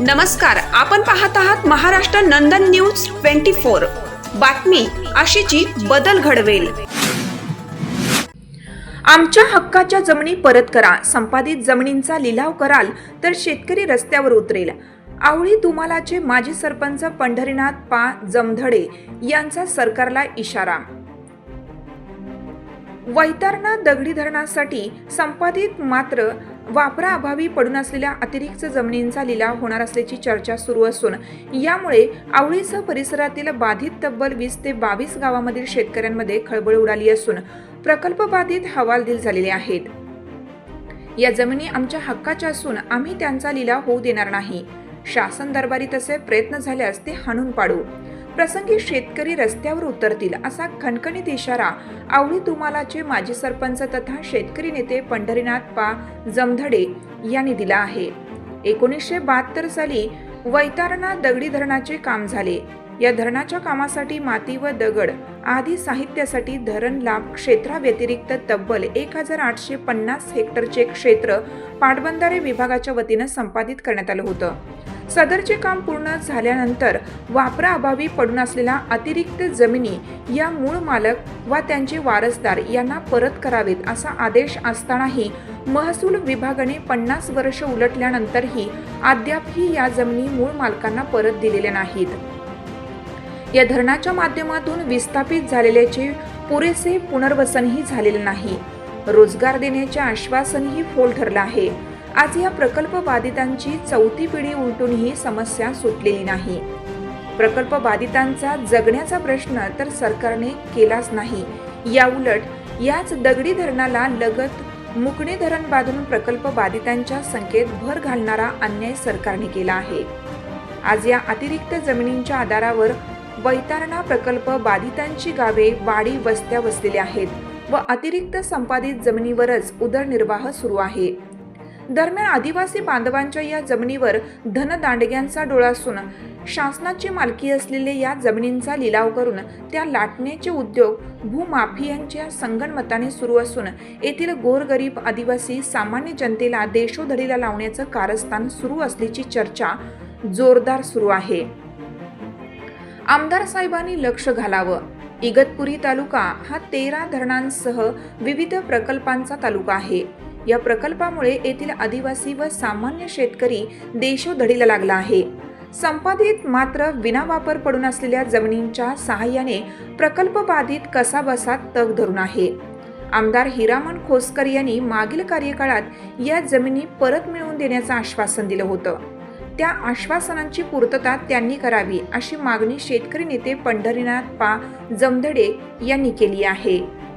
नमस्कार आपण पाहत आहात Maharashtra Nandan news twenty four. बातमी अशीची बदल घडवेल. आमच्या हक्काच्या जमिनी परत करा संपादित जमिनींचा लिलाव कराल तर शेतकरी रस्त्यावर उतरेल. आवळी तुम्हालाचे माजी सरपंच पंढरीनाथ पा. जमधडे यांचा सरकारला इशारा. वैतरणा दगडी धरणासाठी संपादित मात्र वापराअभावी पडून असलेल्या अतिरिक्त जमिनींचा लिलाव होणार असल्याची चर्चा सुरू असून यामुळे आवळीसह परिसरातील बाधित तब्बल वीस ते बावीस गावामधील शेतकऱ्यांमध्ये खळबळ उडाली असून प्रकल्प बाधित हवालदिल झालेले आहेत. या जमिनी आमच्या हक्काच्या असून आम्ही त्यांचा लिलाव होऊ देणार नाही. शासन दरबारी तसे प्रयत्न झाल्यास ते हाणून पाडू. प्रसंगी शेतकरी रस्त्यावर उतरतील असा खणखणीत इशारा आवळी तुमालाचे माजी सरपंच तथा शेतकरी नेते पंढरीनाथ पा. जमधडे यांनी दिला आहे. एकोणीसशे बहात्तर साली वैतारणा दगडी धरणाचे काम झाले. या धरणाच्या कामासाठी माती व दगड आदी साहित्यासाठी धरण लाभ क्षेत्राव्यतिरिक्त तब्बल एक हजार आठशे पन्नास हेक्टरचे क्षेत्र पाटबंधारे विभागाच्या वतीनं संपादित करण्यात आलं होतं. सदरचे काम पूर्ण झाल्यानंतर वापराअभावी पडून असलेल्या अतिरिक्त जमिनी या मूळ मालक वा त्यांचे वारसदार यांना परत करावेत असा आदेश असतानाही महसूल विभागाने पन्नास वर्ष उलटल्यानंतरही अद्यापही या जमिनी मूळ मालकांना परत दिलेल्या नाहीत. या धरणाच्या माध्यमातून विस्थापित झालेल्याचे पुरेसे पुनर्वसनही झालेले नाही. रोजगार देण्याचे आश्वासनही फोल ठरलं आहे. आज या प्रकल्प बाधितांची चौथी पिढी उलटून ही समस्या सुटलेली नाही. प्रकल्प बाधितांचा जगण्याचा प्रश्न तर सरकारने केलाच नाही. याउलट याच दगडी धरणाला लगत मुकणे धरण बांधून प्रकल्प बाधितांच्या संख्येत भर घालणारा अन्याय सरकारने केला आहे. आज या अतिरिक्त जमिनींच्या आधारावर वैतारणा प्रकल्प बाधितांची गावे वाडी वस्त्या वसलेल्या आहेत व अतिरिक्त संपादित जमिनीवरच उदरनिर्वाह सुरू आहे. दरम्यान आदिवासी बांधवांच्या या जमिनीवर धनदांडग्यांचा डोळा असून शासनाची मालकी असलेल्या या जमिनींचा लिलाव करून त्या लाटण्याचे उद्योग भूमाफियांच्या संगणमताने सुरू असून येथील गोरगरीब आदिवासी सामान्य जनतेला देशोधडीला लावण्याचं कारस्थान सुरू असल्याची चर्चा जोरदार सुरू आहे. आमदार साहेबांनी लक्ष घालावं. इगतपुरी तालुका हा तेरा धरणांसह विविध प्रकल्पांचा तालुका आहे. या प्रकल्पामुळे येथील आदिवासी व सामान्य शेतकरी देशोधडीला लागला आहे. संपादित मात्र विनावापर पडून असलेल्या जमिनींच्या सहाय्याने प्रकल्प बाधित कसाबसा तग धरून आहे. आमदार हिरामन खोसकर यांनी मागील कार्यकाळात या जमिनी परत मिळवून देण्याचं आश्वासन दिलं होतं. त्या आश्वासनांची पूर्तता त्यांनी करावी अशी मागणी शेतकरी नेते पंढरीनाथ पा. जमधडे यांनी केली आहे.